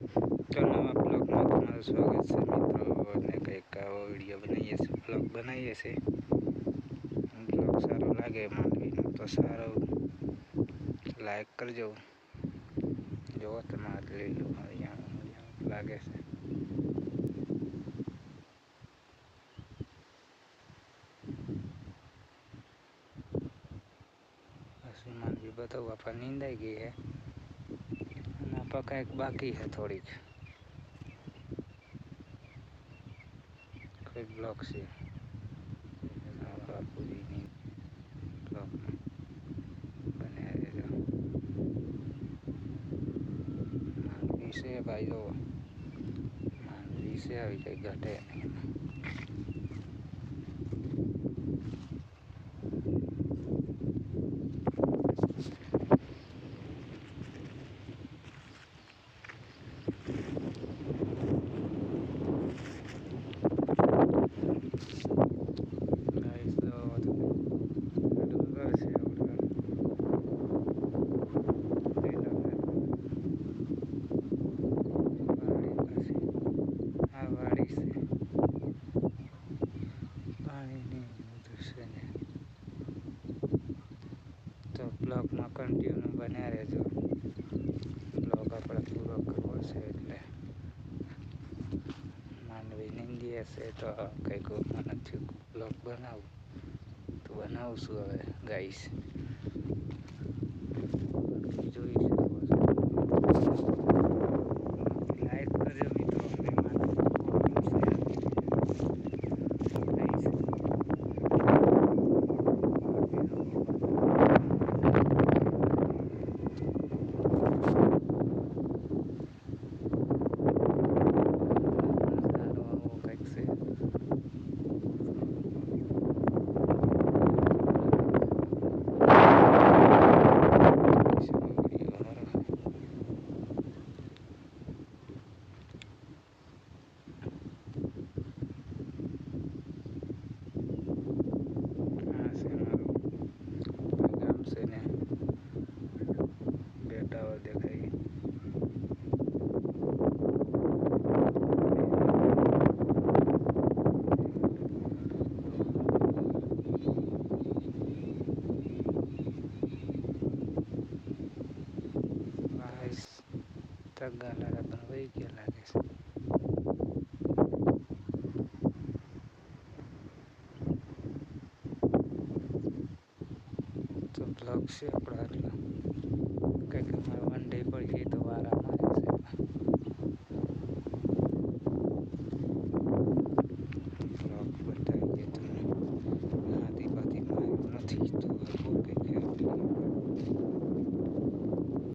તો નવા બ્લોગમાં તમારું સ્વાગત છે મિત્રો અને કંઈક આવો વીડિયો બનાવીએ છીએ બ્લોગ બનાવીએ છીએ બ્લોગ સારો લાગે માંડવીનો તો સારો લાઈક કરજો જુઓ તમારે લીલું હરિયાણું લાગે છે પછી માંડવી બધું આપણે નીંદાઈ ગઈ છે આપણે કંઈક બાકી છે થોડીક. કોઈ બ્લોક છે? બન્યા રહેજો. માંડવી છે ભાઈ જો માંડવી છે આવી કંઈ ઘટે. તો બ્લોગમાં કન્ટિન્યુ બન્યા રહેજો. બ્લોગ આપણે પૂરો કરવો છે એટલે માનવી નિંદી હશે તો કંઈક મને થયું બ્લોગ બનાવું. તો બનાવું છું હવે ગાઈશ જોઈ તગાલા પણ વહી ગયા લાગે છે તો બ્લોગ છે આપણા આટલા કંઈક અમારે વન ડે પડી ગઈ તો વાર અમારે છે બ્લોગ બતાવીએ તમને હાથી બાથી માર્યું નથી તો